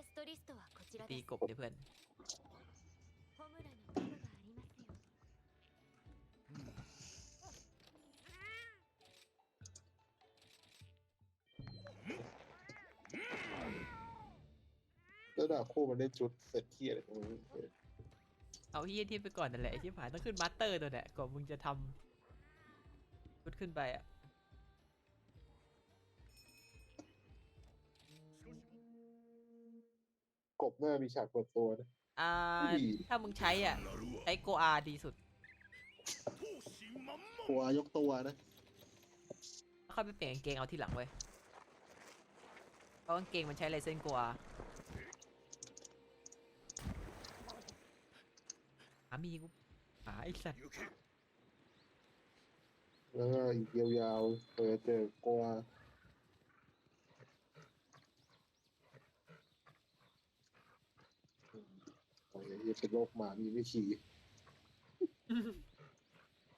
エストリストはこちら ตี です กบเลยเพื่อน ホムラに毒がありますよ แล้วดาบคู่มันได้ชุดเสร็จที่อะไรของมึง เอาเฮียที่ไปก่อนนั่นแหละไอ้ที่ผ่านต้องขึ้นมาสเตอร์ตัวเนี่ยก่อนมึงจะทำชุดขึ้นไปอ่ะ กบเมื่อมีฉากเปิดตัวนะ อ่าอุ้ยถ้ามึงใช้อะ ใช้โกอาดีสุดตัวยกตัวนะแล้วค่อยไปเปลี่ยนกางเกงเอาที่หลังเว้ยเพราะกางเกงมันใช้ลายเส้นโกอาหามีกูหาไอ้สัตว์แล้วก็อีกยาวๆเปิดเจอกัว โอ้ยยังเป็นโรคหมามีไม่ขี่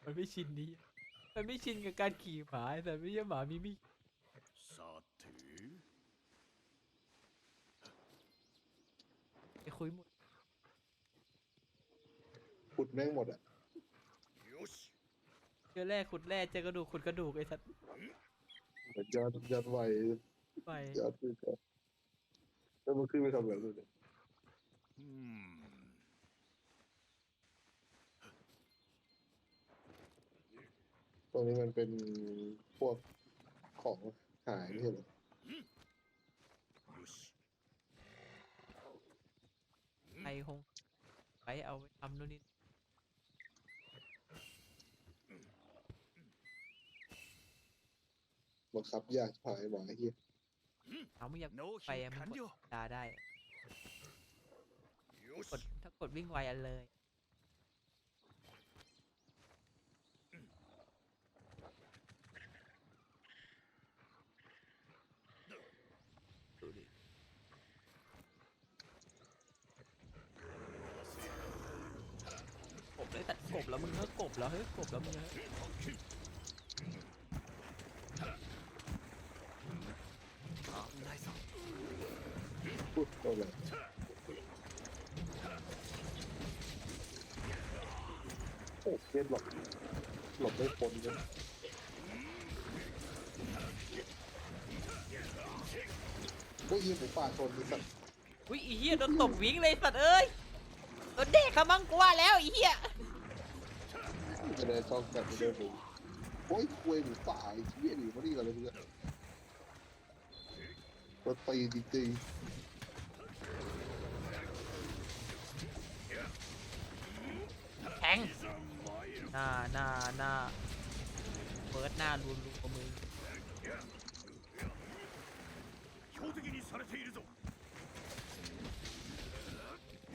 มันไม่ชินดีมันไม่ชินกับการขี่หมาแต่ไม่ใช่หมามีมี さて ไปคุยหมด ขุดแม่งหมดอ่ะ よし เจอแร่ขุดแร่เจอกระดูกขุดกระดูกไอ้สัตว์ เหมือนยอดยอดไว ไป ยอดขึ้นก็แล้วมันขึ้นไปทำอะไรด้วยเนี่ย うん ตรงนี้มันเป็นพวกของหายไม่ใช่เหรอไอคงไปเอาไปทำนู่นนี่บังคับยากผายหวังไอ้เหี้ยเขาไม่อยากไปอะมันกดด่าได้กดถ้ากดวิ่งไวอันเลย มึงเฮ้ยกบแล้วเฮ้ยกบแล้วมึงเฮ้ยพูดโตเงโอ้เพี้ยนหลบหลบไม่พ้นเลยได้ยิงหมูป่าชนมีสัตว์อุ้ยเฮียโดนตบวิ่งเลยสัตว์เอ้ยโดนเด็กขมังกลัวแล้วเฮีย จะเลยต้องแบบเดินดูโอ้ยควยหมูป่ายอ้เหี้ยดิมาดีกันเลยเพื่อนราตีจริงแทงหน้าหน้าหน้าเปิดหน้ารุนรุนกับมือ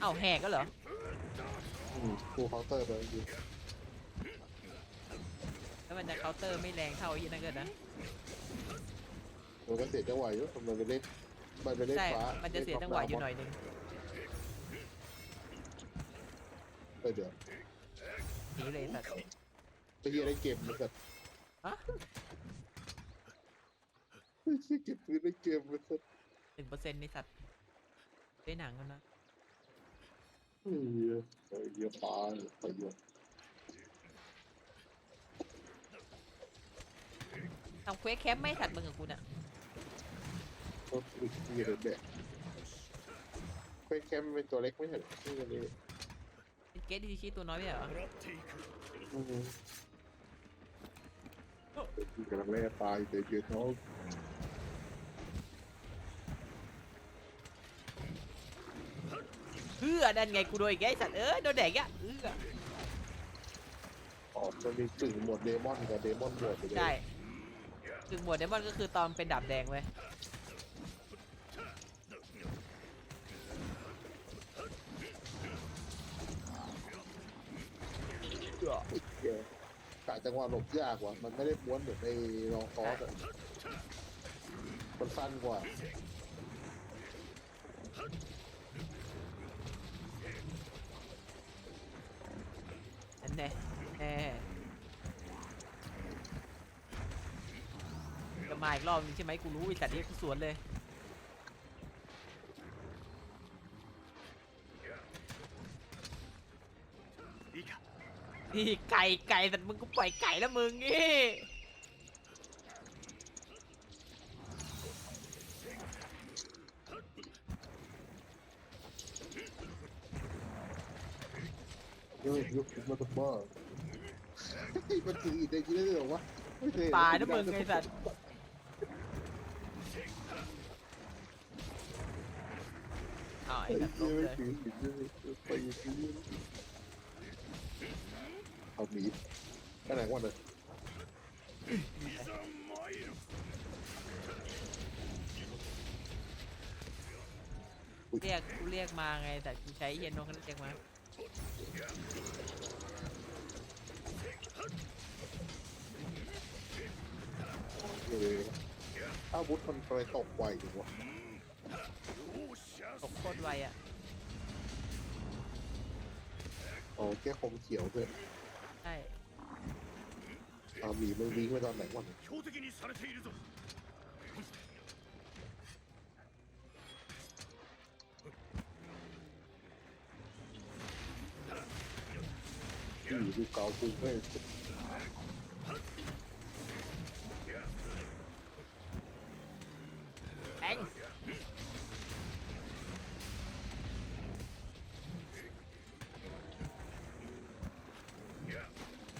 เอาแหกก็เหรอๆอืมกูเคาน์เตอร์ไปจริง มันจะเคาน์เตอร์ไม่แรงเท่าไอ้นั่นเกินนะมันก็เสียจังหวะอยู่มันไปเล่นมันไปเล่นใช่ฟ้ามันจะเสียจังหวะอยู่หน่อยนึงไปเดี๋ยวหนีเลยสัตว์ไปเฮียได้เกมมันแบบฮะไม่ใช่เก็บปืนได้เกมมันแบบหนึ่งเปอร์เซ็นต์ในสัตว์ได้หนังกันนะเฮียไปเฮียปลาไปเฮีย ทำเควสแคปไม่ถัดมือกับคุณนี่ยโอเยอะเควสแคมปเป็นตัวเล็กไม่ถัดเหรอที่นี่เกตดีชีตัวน้อยไม่เหรอเที่กำลังแร่ตายเด็ยอะท้องเพื่อนั่นไงกูโดยแกสัตว์เอ้ยโดนแดกอะเอื้อออจะมีกึ่งหมดเดมอนกับเดมอนหมวดไปเลย ถึงหมวดเดมอนก็คือตอนเป็นดาบแดงเว้ยเฮียกะจังหวะหลบยากว่ะมันไม่ได้ม้วนเหมือนในรองคอร์สอะมันสั้นกว่านั่นแน่แน่ มาอีกรอบนึงใช่ไหมกูรู้อีแจัดนี้กูสวนเลยนี่ไก่ไก่แต่มึงกูปล่อยไก่แล้วมึงนี่ยุยุบมาตบบ้ามันถึงอีกได้กี่เรื่องวะตายนะมึงไอ้สัตว์ อ้าวไอ้ไอ้สัตว์ลงเลยเอีกทีเอาหมีไหนวะเนี่ยเรียกกูเรียกมาไง แต่กูใช้เฮียนนกเขาเรียกมาเอออาวุธมันไปตกไวอยู่วะ โคตรไวอ่ะ อ๋อแค่คมเขียวด้วย ใช่ เอาหมีมันวิ่งไปตอนไหนวะเนี่ย 標的にされているぞ ที่อยู่ดูเกาปุ้งไม่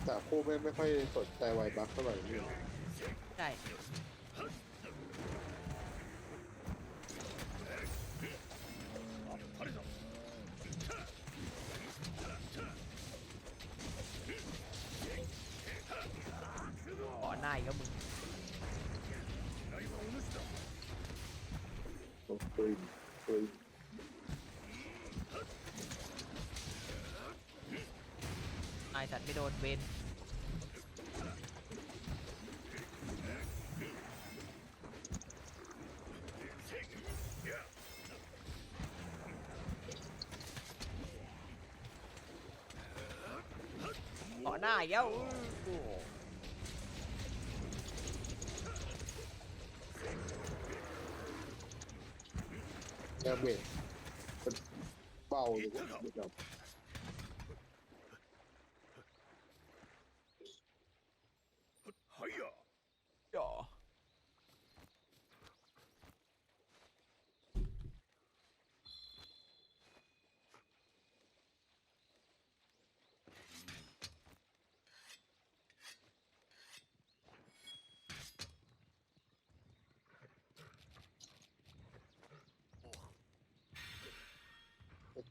แต่คู่ไม่ไม่ค่อยสนใจไวบัคเท่าไหร่นี่ใช่ หน้าอีกแล้วอู้แอมเบดเป็นเบาเลยวะเ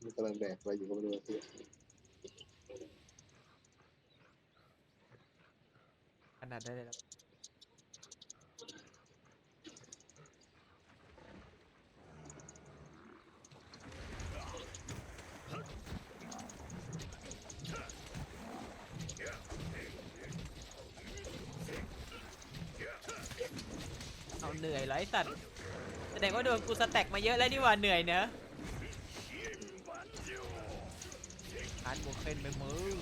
มันกำลังแดกอะไรอยู่ก็ไม่รู้ที่ขนาดได้เลยแล้วเอาเหนื่อยเหรสัตว์แสดงว่าโดนกูสแต็กมาเยอะแล้วนี่หว่าเหนื่อยเนอะ ทานบวกเป็นไปมึง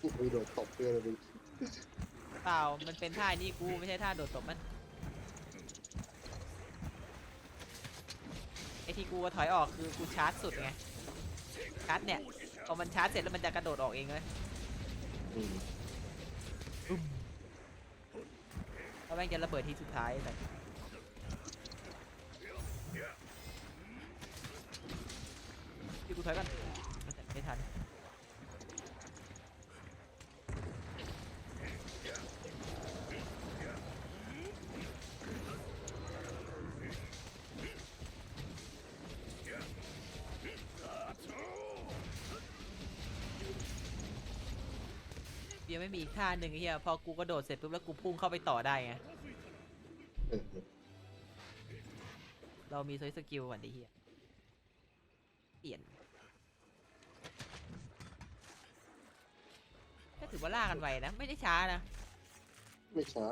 กูไปโดนตบเพื่อนเลยเปล่า มันเป็นท่านี่กูไม่ใช่ท่าโดดตบมัน ไอที่กูถอยออกคือกูชาร์จสุดไง ชาร์จเนี่ยพอมันชาร์จเสร็จแล้วมันจะกระโดดออกเองเลยแล้วแม่งจะระเบิดทีสุดท้ายแต่ที่กูถอยกันไม่ทัน ยังไม่มีอีก ท่าหนึ่งไอ้เฮียพอกูกระโดดเสร็จปุ๊บแล้วกูพุ่งเข้าไปต่อได้ไงเออเรามีใช้สกิลก่อนดิเฮียเปลี่ยนก็ถือว่าล่ากันไวนะ ไม่ได้ช้านะ ไม่ช้า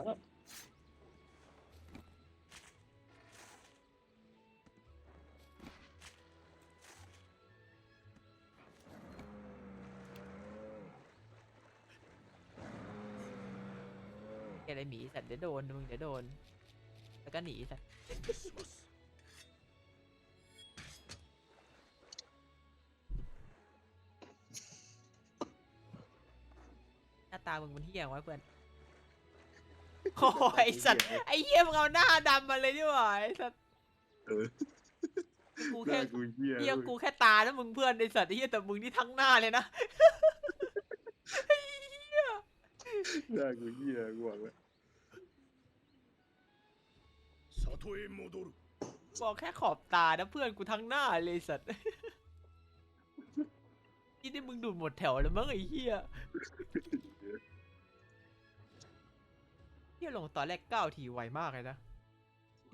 อะไรหมีสัตว์เดี๋ยวโดนมึงเดี๋ยวโดน แล้วก็หนีสัตว์หน้าตามึงมันเหี้ยวะเพื่อนโอ้ยสัตว์ไอเหี้ยมึงเอาหน้าดำมาเลยดิกว่าไอสัตว์กูแค่เหี้ยกูแค่ตาแล้วมึงเพื่อนไอสัตว์ไอเหี้ยแต่มึงนี่ทั้งหน้าเลยนะ หน้ากูเหี้ยกูหวังแลย บอกแค่ขอบตานะเพื่อนกูทั้งหน้าเลยสัตว์ที่นี่มึงดูดหมดแถวแล้วมั้งไอ้เหี้ยเหี้ยลงตอนแรกเก้าทีไวมากเลยนะ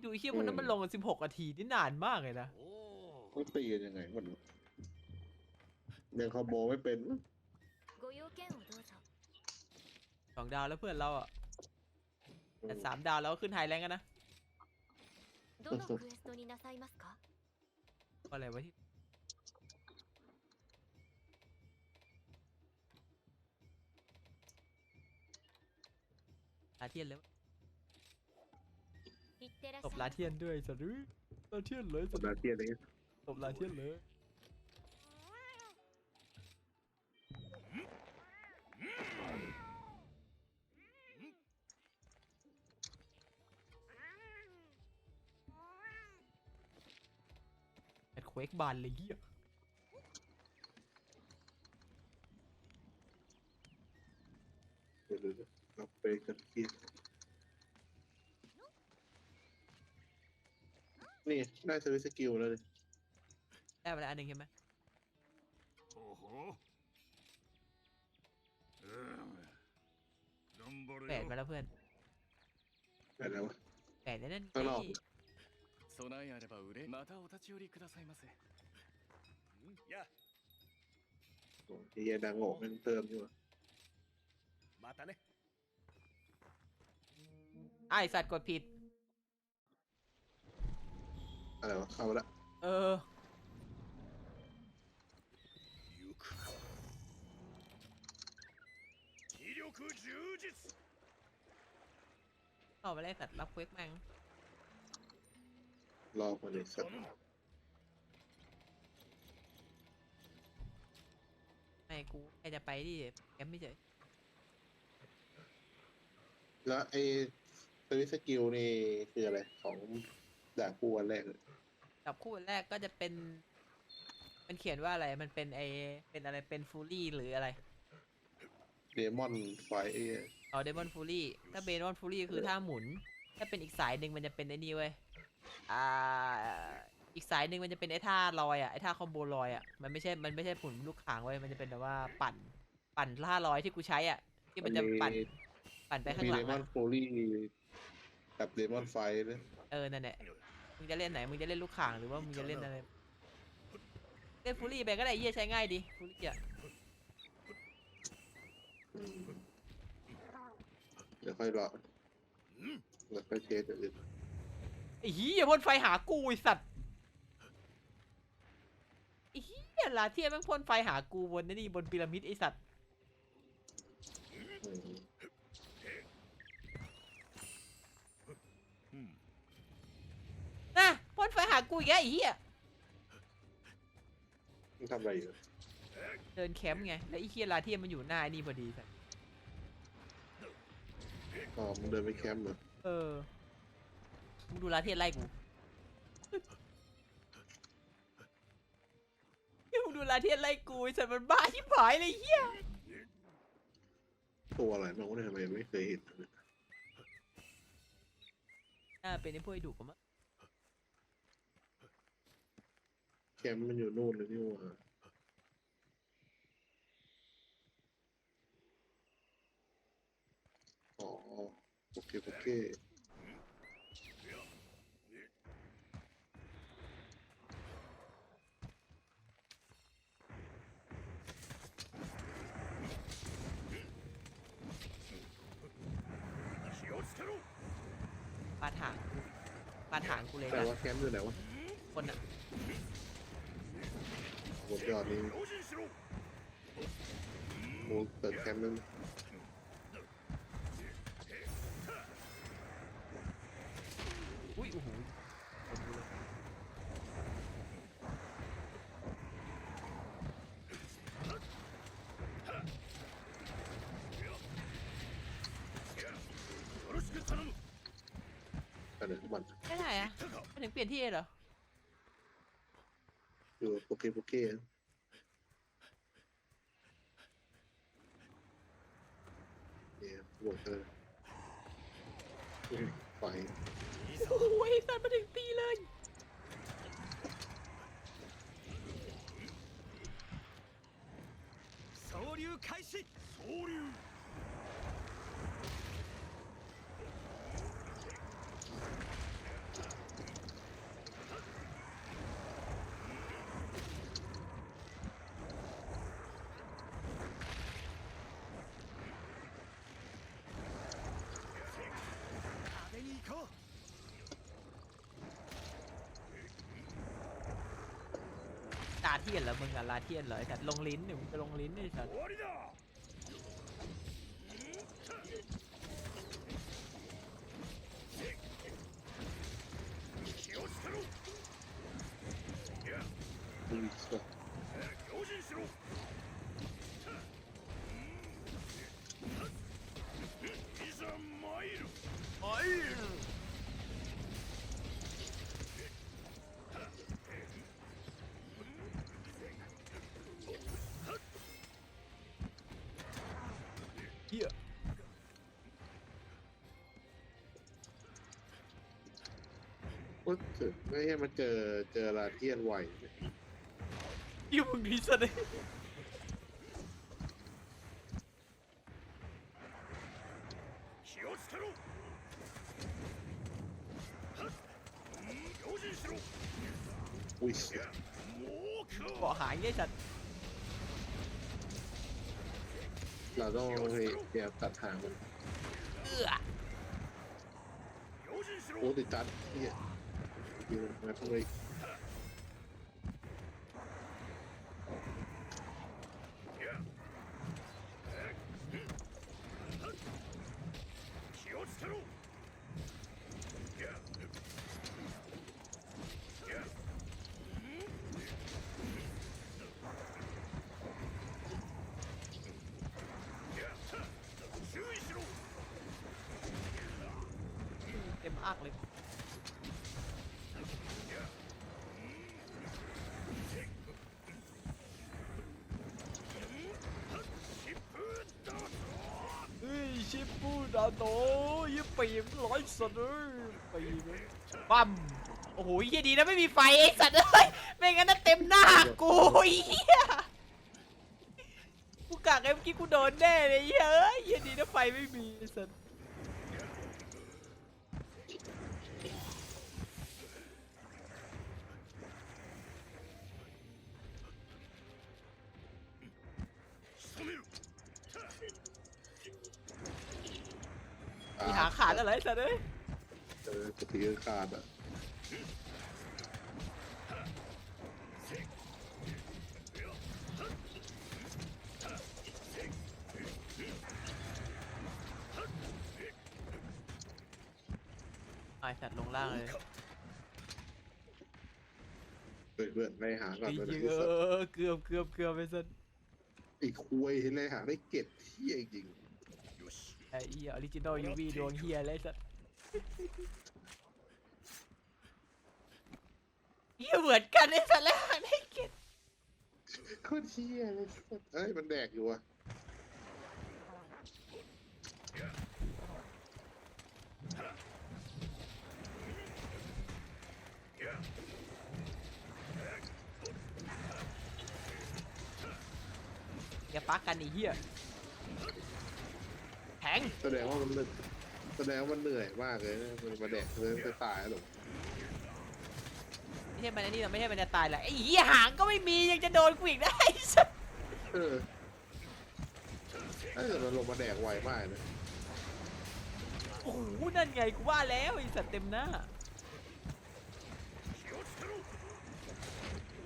ดูเหี้ยคนนั้นมันลงสิบหกทีนี่นานมากเลยนะเขาตีกันยังไงคนยังคอมโบไม่เป็นสองดาวแล้วเพื่อนเราอะแต่สามดาวแล้วขึ้นไฮแรงกันนะ どのクエストになさいますか ก็อะไรวะที่ลาเทียนแล้ว いってらっ ตบ しゃ ลาย เทียนด้วยสัตว์อุ๊ยลาเทียนเลย สั สั ป ตว์ ดาห์เที่ยงนี้ ตบลาเทียนเลย ควกบานเลยเหี้ยเะเดี๋ยวเเอาไปกันกินนี่ได้สวิตช์สกิลแล้วเลยได้ไปแล้วอันหนึ่งใช่ไหม Oho. Ehm. แปดไปแล้วเพื่อน แต่แล้ววะ แปดแล้วนั่นข้าอก 備えあれば売れまたお立ち寄りくださいませうんや โอ้ยเหี้ยดังโง่แม่งเติมอยู่ว่ะ またね ไอสัตว์กดผิด อะไรวะเข้ามาละ เออ 行くか気力充実 เข้ามาแล้วไอ้สัตว์รับเควกแม่ง รอมาเลยสัต頼ว์むไม่กูแค่จะไปที่แคมป์ไม่เฉยแล้วไอ้สวิตสกิลนี่คืออะไร ของด่ากูวันแรกเลยกับคู่แรกก็จะเป็น มันเขียนว่าอะไร มันเป็นไอเป็นอะไรเป็นฟูลี่หรืออะไรเดมอนไฟไอ้เหี้ยอ๋อเดมอนฟูลี่ถ้าเบนอนฟูลี่คือท่าหมุน ถ้าเป็นอีกสายหนึ่งมันจะเป็นไอ้นี่เว้ย อ่าอีกสายหนึ่งมันจะเป็นไอ้ท่าลอยอะไอ้ท่าคอมโบลอยอะมันไม่ใช่มันไม่ใช่หมุนลูกขางเว้ยมันจะเป็นแบบว่าปั่น ปั่นท่าลอยที่กูใช้อะ ที่มันจะปั่นปั่นไปข้างมีหลัเดงมออะนโฟลี่กับเดมอนไฟนะเออนั่นแหละมึงจะเล่นไหนมึงจะเล่นลูกข่างหรือว่ามึงจะเล่นอะไรเล่นฟูลี่ไปก็ได้เยี่ยใช้ง่ายดีฟูลี่อะเดี๋ยวค่อยรอแล้วค่อยเทสอย่างอื่น ไอ้เหี้ยพ่นไฟหากูไอสัตว์ไอ้เหี้ยลาเทียแม่งพ่นไฟหากูบนนี่บนพีระมิดไอสัตว์อืมうんนะพ่นไฟหากูอีกแล้วไอ้เหี้ยมึงทำอะไรอยู่เดินแคมป์ไงแล้วไอ้เหี้ยลาเทียมันอยู่หน้าไอ้นี่พอดีสัตว์อ๋อมึงเดินไปแคมป์เหรอเออ มึงดูลาเทียไล่กูเฮ้ยมึงดูลาเทียไล่กูไอสัตว์มันบ้าชิบหายเลยไอ้เหี้ยตัวอะไรน้องเนี่ยทำไมไม่เคยเห็นเลยน่าเป็นไอ้พวกไอ้ดุกมั้งแคมป์มันอยู่นู่นเลยนี่หว่าอ๋อโอเคโอเค เลยแต่ว่าแคมป์อยู่ไหนวะคนอะบดยอดนี้โมงเติมแคมป์นึง ถึงเปลี่ยนที่เหรอ อยู่โปเกโปเกเนี่ยโหวตเลยไป โอ้ยสัตว์มาถึงตีเลย 総流開始総流 เทียนเหรอมึงอะลาเทียนเหรอไอ้สัตว์ลงลิ้นเนี่ยมึงจะลงลิ้นไอ้สัตว์ ก็ถึงไม่ให้มันเจอเจอลาเทียนไหวเนี่ย ยูมึงดีสัตว์เลย 気をつけろはっ用心しろ อุ้ย もう เกาะ か หายไอ้สัตว์ เราต้องพยายามตัดหางมัน เอื้อ 用心しろ โอ้ติดจัดเนี่ย อยู่มาทำไชิปปูดาโตยี่ปีมร้อยสัตว์เลยปีมปั๊มโอ้โหเฮียดีนะไม่มีไฟไอ้สัตว์เอ้ยไม่งั้นน่ะเต็มหน้ากูเฮียกูกะไงเมื่อกี้กูโดนแน่เลยเฮ้ยยเฮียดีนะไฟไม่มีไอ้สัตว์ มีหาขาดอะไรไอ้สัตว์เอ้ยเออปฏิกิริยาขาดอะไอ้สัตว์ลงล่างเลยเพื่อนเพื่อนไล่หาก่อนไอ้ไปไหนเหี้ยเออเกือบเกือบเกือบไอ้สัตว์ ไอ้คุยไล่หาได้เก็บเที่ยจริงよし ไอ้เหี้ยออริจินอลยูวีดวงเฮียเลยไอ้สัตว์เฮียเหมือนกันไอ้สัตว์แล้วหาได้เก็บโคตรเที่ยเลยเอ้ยมันแดกอยู่อะอย่าปักกันไอ้เหี้ย แทงแสดงว่ามันแสดงว่ามันเหนื่อยมากเลยมันมาแดกเลยจะตายหรอกไม่ใช่มันไนี่มันไม่ใช่มันจะตายแหละไอ้หีหางก็ไม่มียังจะโดนกูอีกได้ เออถ้าเกิดมันลงมาแดกไวมากเลยโอ้โหนั่นไงกูว่าแล้วไอ้สัตว์เต็มหน้า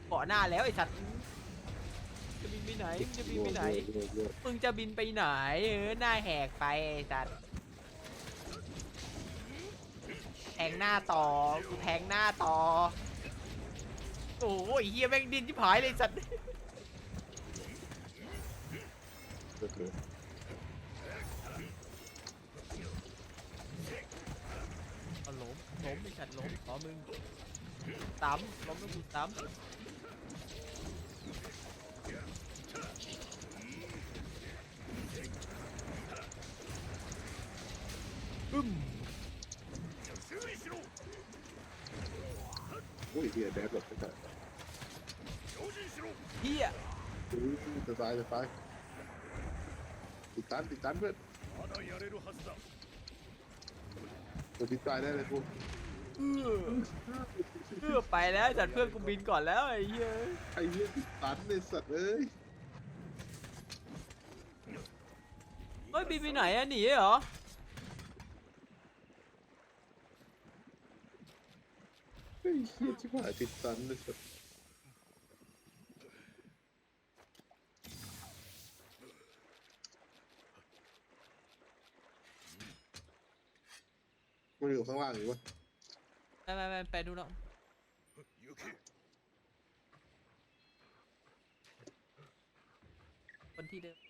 เกาะหน้าแล้วไอ้สัตว์ จะบินไปไหนมึงจะบินไปไหนรวบรวบมึงจะบินไปไหนเออหน้าแหกไปไอ้สัตว์แทงหน้าต่อกูแทงหน้าต่อโอ้ยเฮียแม่งดินที่ผายเลยไอ้สัตว์รวบรวบเอาล้มล้มมไม่ฉัดล้มขอมึงซ้ำล้มแล้วกูซ้ำ อุ้ยเฮียแดดหลบไปก่อนเฮียอุ้ยจะตายจะตายติดตันติดตันเพื่อนจะติดตายได้เลยพวกเออเอไปแล้วจัดเพื่อนกูบินก่อนแล้วไอ้เหี้ยไอ้เหี้ยติดตันในสัตว์เอ้ยเฮ้ยบินไปไหนอะหนีเหรอ ไอ้เหี้ยชิบหายติดตันในสัตว์มันอยู่ข้างล่างอยู่วะไปไปไปไปดูแล้ว行けคนที่เดิม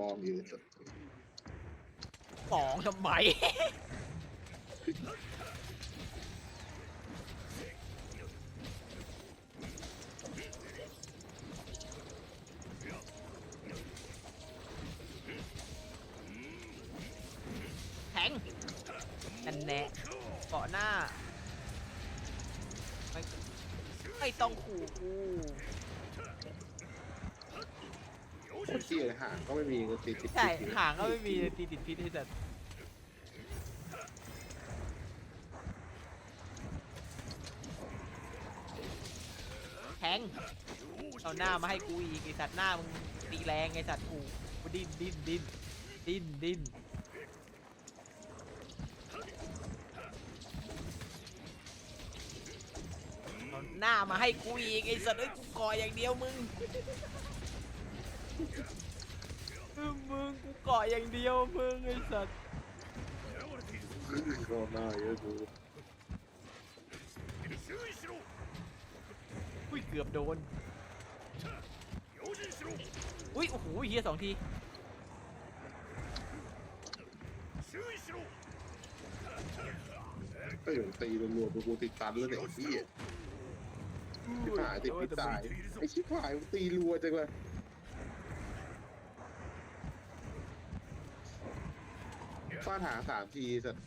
มองอยู่ในสัตว์สองทำไม แทงกันแนะเกาะหน้า ไม่ไม่ต้องขู่กู โคตรเหี้ยเลยห่างก็ไม่มีก็ติดติดใช่ติดหางก็ไม่มีตีติดพิษให้แต่แทงเอาหน้ามาให้กูอีกไอสัตว์หน้ามึงตีแรงไอสัตว์กูกูดิ้นดิ้นดิ้นดิ้นดิ้นเอาหน้ามาให้กูอีกไอสัตว์เอ้ยกูกออย่างเดียวมึง มึงกูเกาะอย่างเดียวมึงไอ้สัตว์ก็น่าเยอะดูอุ้ยเกือบโดนอุ้ยโอ้โหเฮียสองทีก็อย่างตีรัวๆกูติดตันแล้วเนี่ยพี่ที่หายติดไม่ตายไอ้ชิบหายตีรัวจังเลย ฟาดหางสามทีสัตว์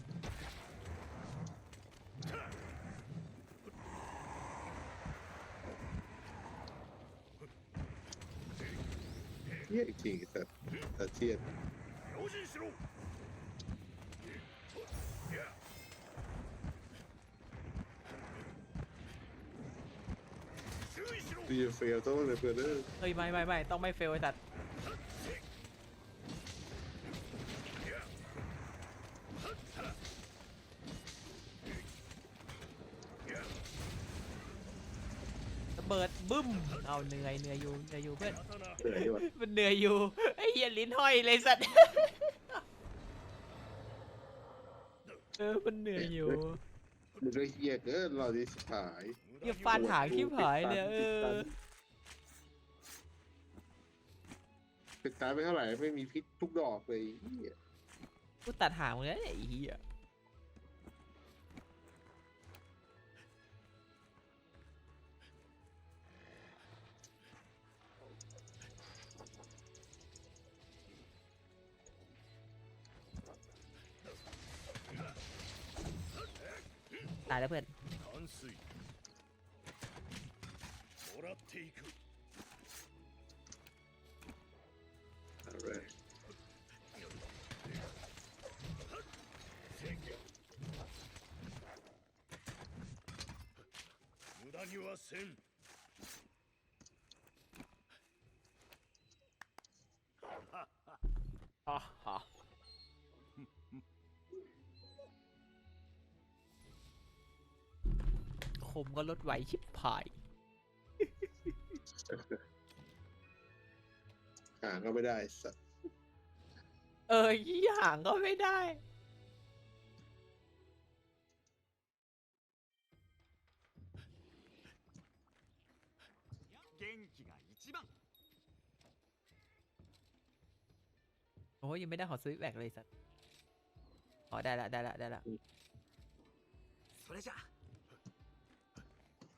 เยี่จริงสัตว์สัตว์เทียดตีเฟลต้องเลยเพื่อนเเฮ้ยไม่ไม่ไม่ต้องไม่เฟลไอ้สัตว์ เอาเหนื่อยเหนื่อยอยู่เหนื่อยอยู่เพื่อน刀เหนื่อยดีวะมันเหนื่อยอยู่ไอ้เหี้ยลิ้นห้อยเลยสัตว์เออมันเหนื่อยอยู่มันก็เฮียเกินเราดิสิหายเหี้ยฟาดหางขี้ผายเลยเออติดตามไปเท่าไหร่ไม่มีพิษทุกดอกเลยเหี้ยกูตัดหางมึงแล้วไอ้เหี้ย แล้วเพื่อน 淡水もらっていく อะไร 無駄にはせん ก็ลดไหวชิบหาย หางก็ไม่ได้สัตว์ เออยี่หางก็ไม่ได้ 元気が一番 โอ้ยยังไม่ได้ขอซื้อแบกเลยสัตว์อ๋อได้ละได้ละได้ละ それじゃ